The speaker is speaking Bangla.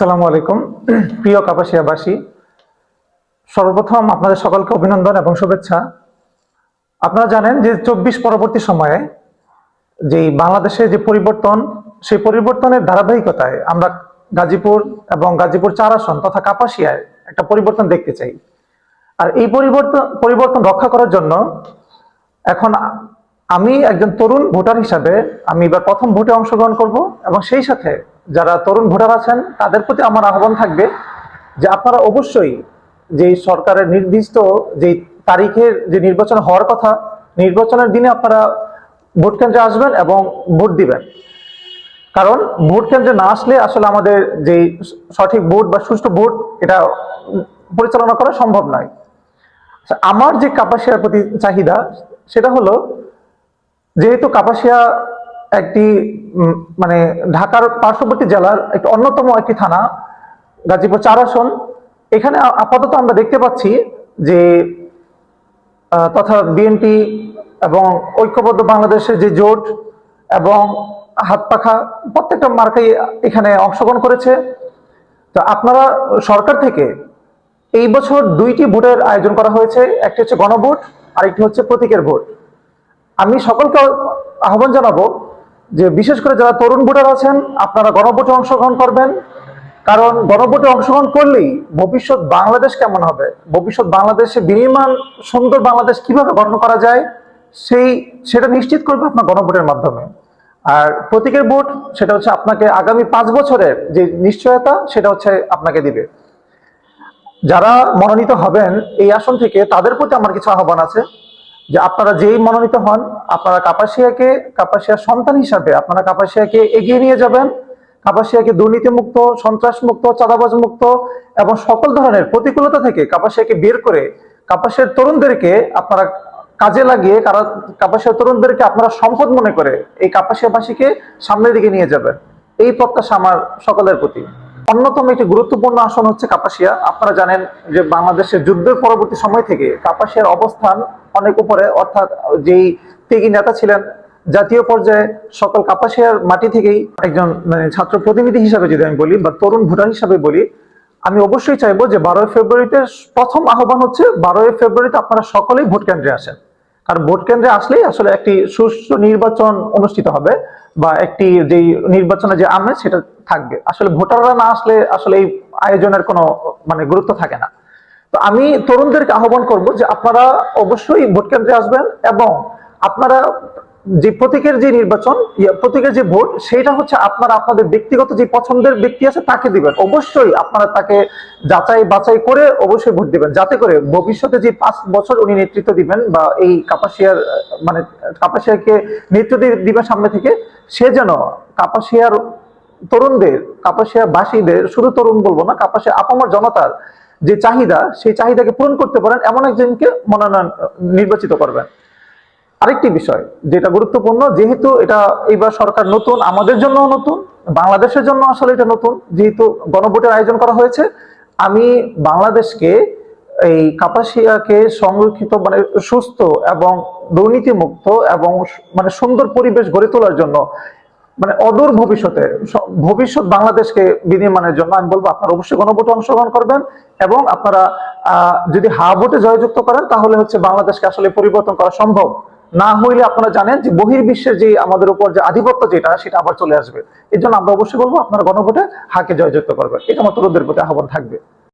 আসসালামু আলাইকুম। প্রিয় কাপাসিয়াবাসী, সর্বপ্রথম আপনাদের সকলকে অভিনন্দন এবং শুভেচ্ছা। আপনারা জানেন যে চব্বিশ পরবর্তী সময়ে যে বাংলাদেশে যে পরিবর্তন, সেই পরিবর্তনের ধারাবাহিকতায় আমরা গাজীপুর এবং গাজীপুর চার আসন তথা কাপাসিয়ায় একটা পরিবর্তন দেখতে চাই। আর এই পরিবর্তন পরিবর্তন রক্ষা করার জন্য এখন আমি একজন তরুণ ভোটার হিসাবে আমি এবার প্রথম ভোটে অংশগ্রহণ করব এবং সেই সাথে যারা তরুণ ভোটার আছেন তাদের প্রতি আমার আহ্বান থাকবে যে আপনারা অবশ্যই যে সরকারের নির্দিষ্ট যে তারিখের যে নির্বাচন হওয়ার কথা নির্বাচনের দিনে আপনারা ভোট কেন্দ্রে আসবেন এবং ভোট দিবেন। কারণ ভোট কেন্দ্রে না আসলে আসলে আমাদের যে সঠিক ভোট বা সুষ্ঠু ভোট এটা পরিচালনা করা সম্ভব নয়। আচ্ছা, আমার যে কাপাসিয়ার প্রতি চাহিদা সেটা হলো যেহেতু কাপাসিয়া একটি মানে ঢাকার পার্শ্ববর্তী জেলার একটি অন্যতম একটি থানা, গাজীপুর চার আসন। এখানে আপাতত আমরা দেখতে পাচ্ছি যে তথা বিএনপি এবং ঐক্যবদ্ধ বাংলাদেশের যে জোট এবং হাত পাখা প্রত্যেকটা মার্কাই এখানে অংশগ্রহণ করেছে। তো আপনারা সরকার থেকে এই বছর দুইটি ভোটের আয়োজন করা হয়েছে, একটি হচ্ছে গণভোট আরেকটি হচ্ছে প্রতীকের ভোট। আমি সকলকে আহ্বান জানাব যে বিশেষ করে যারা তরুণ ভোটার আছেন, আপনারা গণভোটে অংশগ্রহণ করবেন। কারণ গণভোটে অংশগ্রহণ করলেই ভবিষ্যৎ বাংলাদেশ কেমন হবে? ভবিষ্যৎ বাংলাদেশে বিনির্মাণ, সুন্দর বাংলাদেশ কীভাবে গঠন করা যায়, সেই, সেটা নিশ্চিত করবে আপনার গণভোটের মাধ্যমে। আর প্রতীকের ভোট, সেটা হচ্ছে আপনাকে আগামী পাঁচ বছরের যে নিশ্চয়তা, সেটা হচ্ছে আপনাকে দিবে। যারা মনোনীত হবেন এই আসন থেকে, তাদের প্রতি আমার কিছু আহ্বান আছে। যে আপনারা যেই মনোনীত হন, আপনারা কাপাসিয়াকে, কাপাসিয়ার সন্তান হিসাবে আপনারা কাপাসিয়াকে এগিয়ে নিয়ে যাবেন। কাপাসিয়াকে দুর্নীতিমুক্ত সন্ত্রাস মুক্ত চাঁদাবাজ মুক্ত এবং সকল ধরনের প্রতিকূলতা থেকে কাপাসিয়াকে বের করে কাপাসিয়ার তরুণদেরকে আপনারা কাজে লাগিয়ে কারা কাপাসিয়ার তরুণদেরকে আপনারা সম্পদ মনে করে এই কাপাসিয়াবাসীকে সামনের দিকে নিয়ে যাবেন। এই প্রত্যাশা আমার সকলের প্রতি। অন্যতম একটি গুরুত্বপূর্ণ আসন হচ্ছে কাপাসিয়া। আপনারা জানেন যে বাংলাদেশের যুদ্ধের পরবর্তী সময় থেকে কাপাসিয়ার অবস্থান অনেক উপরে, অর্থাৎ যেই ত্যাগী নেতা ছিলেন, জাতীয় পর্যায়ে সকল কাপাসিয়ার মাটি থেকেই একজন মানে ছাত্র প্রতিনিধি হিসাবে যদি আমি বলি বা তরুণ ভোটার হিসাবে বলি, আমি অবশ্যই চাইব যে বারোই ফেব্রুয়ারিতে প্রথম আহ্বান হচ্ছে বারোই ফেব্রুয়ারিতে আপনারা সকলেই ভোট কেন্দ্রে আসেন। কারণ ভোট কেন্দ্রে আসলেই আসলে একটি সুষ্ঠু নির্বাচন অনুষ্ঠিত হবে বা একটি যেই নির্বাচনে যে আমেজ সেটা থাকবে। আসলে ভোটাররা না আসলে আসলে এই আয়োজনের কোনো মানে গুরুত্ব থাকে না। তো আমি তরুণদেরকে আহ্বান করব যে আপনারা অবশ্যই ভোট কেন্দ্রে আসবেন এবং আপনারা যে প্রতীকের যে নির্বাচন প্রতীকের যে ভোট সেটা হচ্ছে আপনারা আপনাদের ব্যক্তিগত যে পছন্দের ব্যক্তি আছে তাকে দিবেন। অবশ্যই আপনারা তাকে যাচাই বাছাই করে অবশ্যই ভোট দিবেন। যাতে করে ভবিষ্যতে যে পাঁচ বছর উনি নেতৃত্ব দিবেন বা এই কাপাসিয়ার মানে কাপাসিয়াকে নেতৃত্ব দিবেন সামনে থেকে, সে যেন কাপাসিয়ার তরুণদের, কাপাসিয়া বাসীদের, শুধু তরুণ বলব না, কাপাসিয়া আপামর জনতার যে চাহিদা, সেই চাহিদাকে পূরণ করতে পারেন এমন একজনকে মনোনয়ন নির্বাচিত করবেন। আরেকটি বিষয় যেটা গুরুত্বপূর্ণ, যেহেতু এটা এইবার সরকার নতুন, আমাদের জন্য নতুন, বাংলাদেশের জন্য আসলে এটা নতুন, যেহেতু গণভোটের আয়োজন করা হয়েছে, আমি বাংলাদেশকে এই কাপাসিয়াকে সংরক্ষিত মানে সুস্থ এবং দুর্নীতিমুক্ত এবং মানে সুন্দর পরিবেশ গড়ে তোলার জন্য মানে অদূর ভবিষ্যতে ভবিষ্যৎ বাংলাদেশকে বিনির্মাণের জন্য আমি বলব আপনারা অবশ্যই গণভোটে অংশগ্রহণ করবেন এবং আপনারা যদি হা ভোটে জয়যুক্ত করেন তাহলে হচ্ছে বাংলাদেশকে আসলে পরিবর্তন করা সম্ভব। না হইলে আপনারা জানেন যে বহির্বিশ্বের যে আমাদের উপর যে আধিপত্য যেটা, সেটা আবার চলে আসবে। এর জন্য আমরা অবশ্যই বলব আপনারা গণভোটে হাকে জয়যুক্ত করবেন। এটা আমার তরুণদের প্রতি আহ্বান থাকবে।